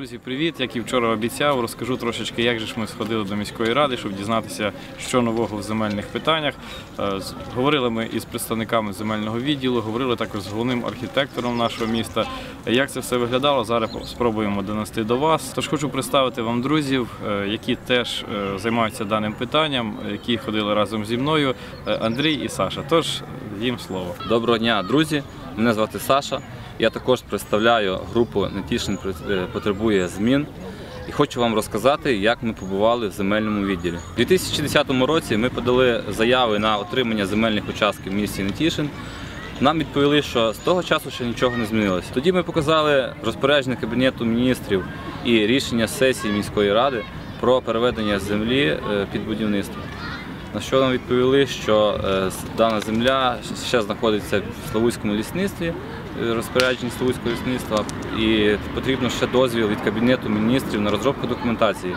Друзі, привіт! Як і вчора обіцяв, розкажу трошечки, як же ж ми сходили до міської ради, щоб дізнатися, що нового в земельних питаннях. Е, Говорили ми із представниками земельного відділу, говорили також з головним архітектором нашого міста. Як це все виглядало, зараз спробуємо донести до вас. Тож хочу представити вам друзів, е, які теж е, займаються даним питанням, які ходили разом зі мною. Андрій і Саша. Тож їм слово. Доброго дня, друзі! Мене звати Саша. Я також представляю групу Нетішин потребує змін. І хочу вам розказати, як ми побували в земельному відділі. У 2010 році ми подали заяви на отримання земельних участків в місті Нетішин. Нам відповіли, що з того часу ще нічого не змінилося. Тоді ми показали розпорядження Кабінету міністрів і рішення сесії міської ради про переведення землі е, під будівництво. На що нам відповіли, що е, дана земля ще знаходиться в Славутському лісництві, е, розпорядженні Славутського лісництва, і потрібно ще дозвіл від Кабінету міністрів на розробку документації.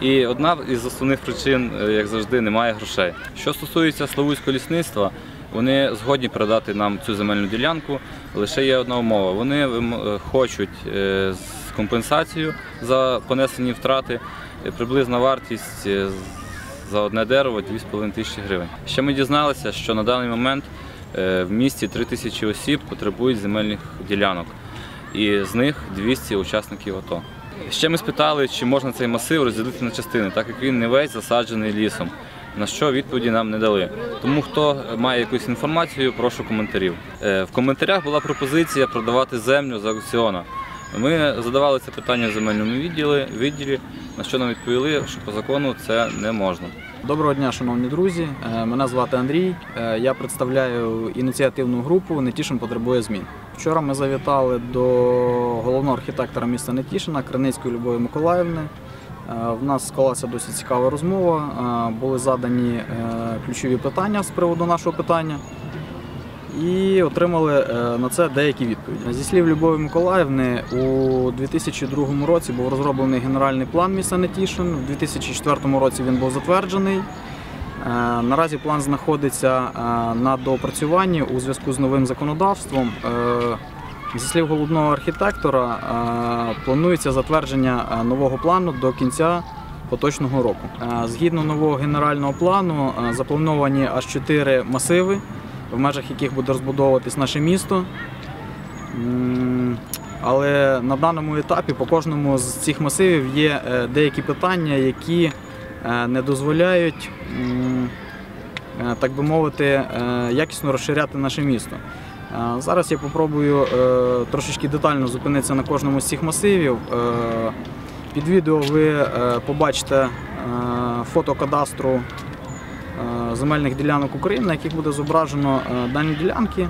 І одна із основних причин, е, як завжди, немає грошей. Що стосується Славутського лісництва, вони згодні передати нам цю земельну ділянку. Лише є одна умова. Вони хочуть компенсацію за понесені втрати. Приблизна вартість за одне дерево 2,5 тисячі гривень. Ще ми дізналися, що на даний момент е, в місті 3 тисячі осіб потребують земельних ділянок, і з них 200 учасників АТО. Ще ми спитали, чи можна цей масив розділити на частини, так як він не весь засаджений лісом. На що відповіді нам не дали. Тому хто має якусь інформацію, прошу коментарів. Е, В коментарях була пропозиція продавати землю за аукціона. Ми задавали це питання в земельному відділі, відділі, на що нам відповіли, що по закону це не можна. Доброго дня, шановні друзі. Е, Мене звати Андрій. Е, Я представляю ініціативну групу Нетішин потребує змін. Вчора ми завітали до головного архітектора міста Нетішина Криницької Любові Миколаївни. Е, В нас склалася досить цікава розмова. Були задані ключові питання з приводу нашого питання. І отримали е, на це деякі відповіді. Зі слів Любові Миколаївни, у 2002 році був розроблений генеральний план міста Нетішин. У 2004 році він був затверджений. Е, Наразі план знаходиться е, на доопрацюванні у зв'язку з новим законодавством. Зі слів головного архітектора, планується затвердження нового плану до кінця поточного року. Згідно нового генерального плану, заплановані аж чотири масиви, в межах яких буде розбудовуватись наше місто. Але на даному етапі по кожному з цих масивів є е, деякі питання, які е, не дозволяють, е, так би мовити, якісно розширяти наше місто. Зараз я попробую трошечки детально зупинитися на кожному з цих масивів. Під відео ви побачите фото кадастру земельних ділянок України, на яких буде зображено е, дані ділянки.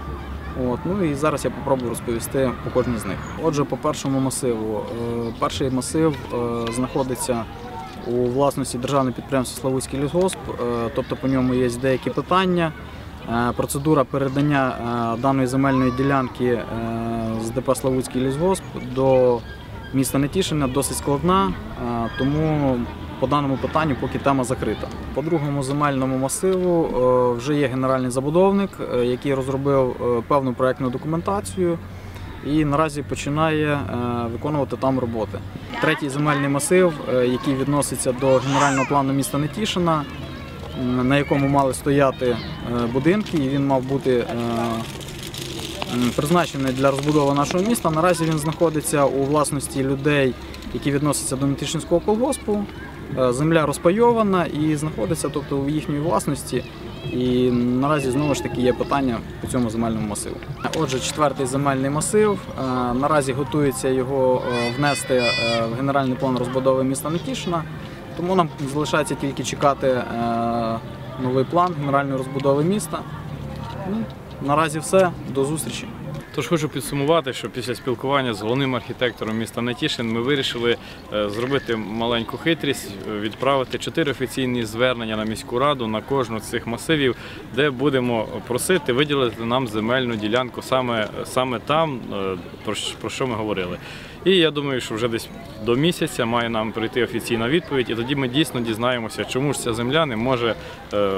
От, ну і зараз я попробую розповісти по кожній з них. Отже, по першому масиву. Е, Перший масив е, знаходиться у власності державного підприємства Славутський лісгосп, е, тобто по ньому є деякі питання. Е, Процедура передання е, даної земельної ділянки е, з ДП Славутський лісгосп до міста Нетішина досить складна, е, тому по даному питанню поки тема закрита. По другому земельному масиву е, вже є генеральний забудовник, е, який розробив певну проектну документацію і наразі починає виконувати там роботи. Третій земельний масив, який відноситься до генерального плану міста Нетішина, на якому мали стояти будинки, і він мав бути призначений для розбудови нашого міста. Наразі він знаходиться у власності людей, які відносяться до Нетішинського колгоспу. Е, Земля розпайована і знаходиться тобто, у їхній власності. І наразі знову ж таки є питання по цьому земельному масиву. Отже, четвертий земельний масив. Е, Наразі готується його е, внести в генеральний план розбудови міста Нетішина. Тому нам залишається тільки чекати новий план генеральної розбудови міста. Наразі все. До зустрічі. Тож хочу підсумувати, що після спілкування з головним архітектором міста Натішин ми вирішили е, зробити маленьку хитрість, е, відправити чотири офіційні звернення на міську раду на кожну з цих масивів, де будемо просити виділити нам земельну ділянку саме, саме там, е, про що ми говорили. І я думаю, що вже десь до місяця має нам прийти офіційна відповідь, і тоді ми дійсно дізнаємося, чому ж ця земля не може е,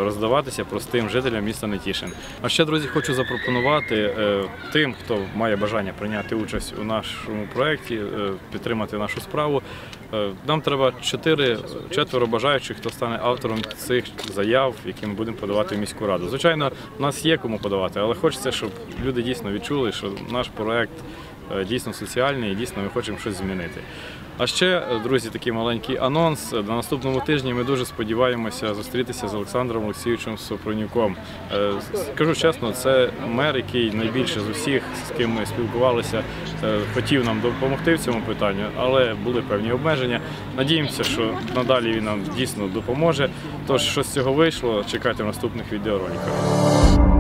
роздаватися простим жителям міста Нетішин. А ще, друзі, хочу запропонувати е, тим, хто має бажання прийняти участь у нашому проєкті, е, підтримати нашу справу. Нам треба чотири четверо бажаючих, хто стане автором цих заяв, які ми будемо подавати в міську раду. Звичайно, нас є кому подавати, але хочеться, щоб люди дійсно відчули, що наш проект дійсно соціальний і дійсно ми хочемо щось змінити. А ще, е, друзі, такий маленький анонс. На наступному тижні ми дуже сподіваємося зустрітися з Олександром Олексійовичем Сопронюком. Е, Скажу чесно, це мер, який найбільше з усіх, з ким ми спілкувалися, е, хотів нам допомогти в цьому питанню, але були певні обмеження. Надіємося, що надалі він нам дійсно допоможе. Тож, що з цього вийшло, чекайте в наступних відеороликах.